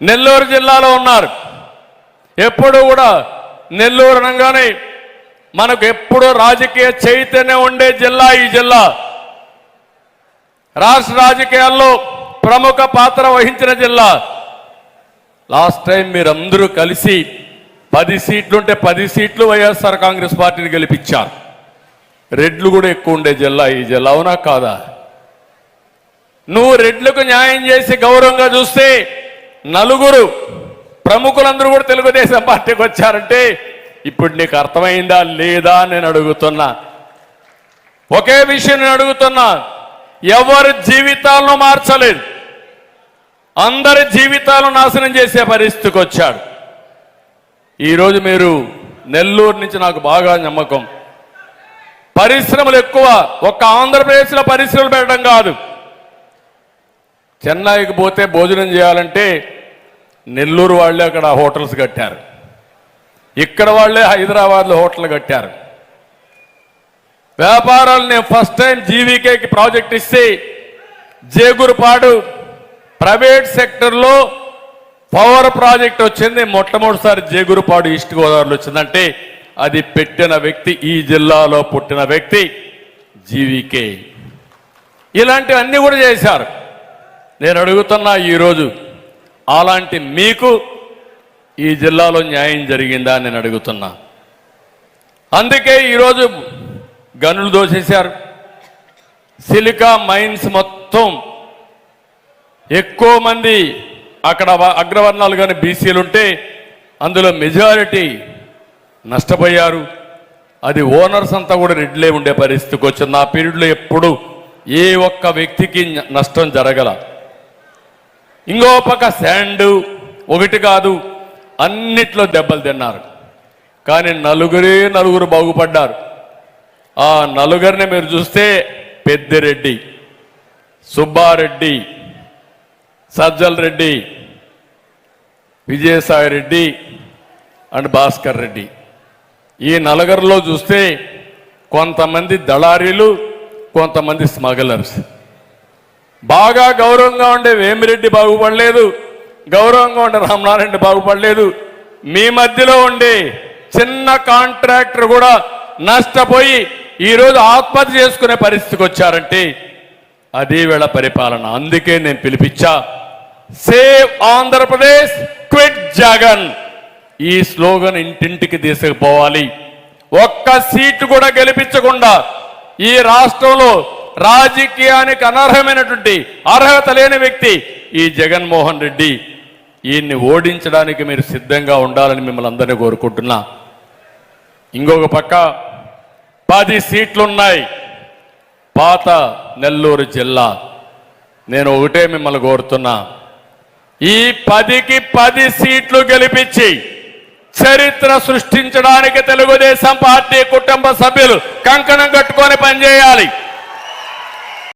నెల్లూరు జిల్లాలో ఉన్నారు. ఎప్పుడు కూడా నెల్లూరు అనగానే మనకు ఎప్పుడూ రాజకీయ చైతన్యం ఉండే జిల్లా ఈ జిల్లా. రాష్ట్ర రాజకీయాల్లో ప్రముఖ పాత్ర వహించిన జిల్లా. లాస్ట్ టైం మీరందరూ కలిసి పది సీట్లుంటే పది సీట్లు వైఎస్ఆర్ కాంగ్రెస్ పార్టీని గెలిపించారు. రెడ్లు కూడా ఎక్కువ ఉండే జిల్లా ఈ జిల్లా అవునా కాదా? నువ్వు రెడ్లకు న్యాయం చేసి గౌరవంగా చూస్తే నలుగురు ప్రముఖులందరూ కూడా తెలుగుదేశం పార్టీకి వచ్చారంటే ఇప్పుడు నీకు అర్థమైందా లేదా నేను అడుగుతున్నా. ఒకే విషయం నేను అడుగుతున్నా. ఎవరి జీవితాలను మార్చలేదు. అందరి జీవితాలను నాశనం చేసే పరిస్థితికి వచ్చాడు. ఈరోజు మీరు నెల్లూరు నుంచి నాకు బాగా నమ్మకం. పరిశ్రమలు ఎక్కువ ఒక్క ఆంధ్రప్రదేశ్లో పరిశ్రమలు పెట్టడం కాదు. చెన్నైకి పోతే భోజనం చేయాలంటే నెల్లూరు వాళ్ళే అక్కడ హోటల్స్ కట్టారు. ఇక్కడ వాళ్ళే హైదరాబాద్లో హోటల్ కట్టారు. వ్యాపారాలు నేను ఫస్ట్ టైం జీవీకేకి ప్రాజెక్ట్ ఇస్తే జేగురుపాడు ప్రైవేట్ సెక్టర్లో పవర్ ప్రాజెక్ట్ వచ్చింది. మొట్టమొదటిసారి జేగురుపాడు ఈస్ట్ గోదావరిలో వచ్చిందంటే అది పెట్టిన వ్యక్తి ఈ జిల్లాలో పుట్టిన వ్యక్తి జీవీకే. ఇలాంటివన్నీ కూడా చేశారు. నేను అడుగుతున్నా ఈరోజు అలాంటి మీకు ఈ జిల్లాలో న్యాయం జరిగిందా అని నేను అడుగుతున్నా. అందుకే ఈరోజు గనులు దోసేశారు. సిలికా మైన్స్ మొత్తం ఎక్కువ మంది అక్కడ అగ్రవర్ణాలు కానీ బీసీలు ఉంటే అందులో మెజారిటీ నష్టపోయారు. అది ఓనర్స్ అంతా కూడా రెడ్లే ఉండే పరిస్థితికి వచ్చింది. ఆ పీరియడ్లో ఎప్పుడు ఏ ఒక్క వ్యక్తికి నష్టం జరగల. ఇంకో పక్క శాండ్ ఒకటి కాదు అన్నిట్లో దెబ్బలు తిన్నారు. కానీ నలుగురే నలుగురు బాగుపడ్డారు. ఆ నలుగురిని మీరు చూస్తే పెద్దిరెడ్డి సుబ్బారెడ్డి సజ్జల్ రెడ్డి విజయసాయి రెడ్డి అండ్ భాస్కర్ రెడ్డి. ఈ నలుగురిలో చూస్తే కొంతమంది దళారీలు కొంతమంది స్మగ్లర్స్. బాగా గౌరవంగా ఉండే వేమిరెడ్డి బాగుపడలేదు. గౌరవంగా ఉండే రామనారాయణ బాగుపడలేదు. మీ మధ్యలో ఉండే చిన్న కాంట్రాక్టర్ కూడా నష్టపోయి ఈరోజు ఆత్మహత్య చేసుకునే పరిస్థితికి వచ్చారంటే అదే వేళ పరిపాలన. అందుకే నేను పిలిపించా సేవ్ ఆంధ్రప్రదేశ్ క్విట్ జగన్. ఈ స్లోగన్ ఇంటింటికి తీసుకుపోవాలి. ఒక్క సీటు కూడా గెలిపించకుండా ఈ రాష్ట్రంలో రాజకీయానికి అనర్హమైనటువంటి అర్హత లేని వ్యక్తి ఈ జగన్మోహన్ రెడ్డి. ఈయన్ని ఓడించడానికి మీరు సిద్ధంగా ఉండాలని మిమ్మల్ని అందరినీ కోరుకుంటున్నా. ఇంకొక పక్క పది సీట్లున్నాయి. పాత నెల్లూరు జిల్లా. నేను ఒకటే మిమ్మల్ని కోరుతున్నా. ఈ పదికి పది సీట్లు గెలిపించి చరిత్ర సృష్టించడానికి తెలుగుదేశం పార్టీ కుటుంబ సభ్యులు కంకణం కట్టుకొని పనిచేయాలి.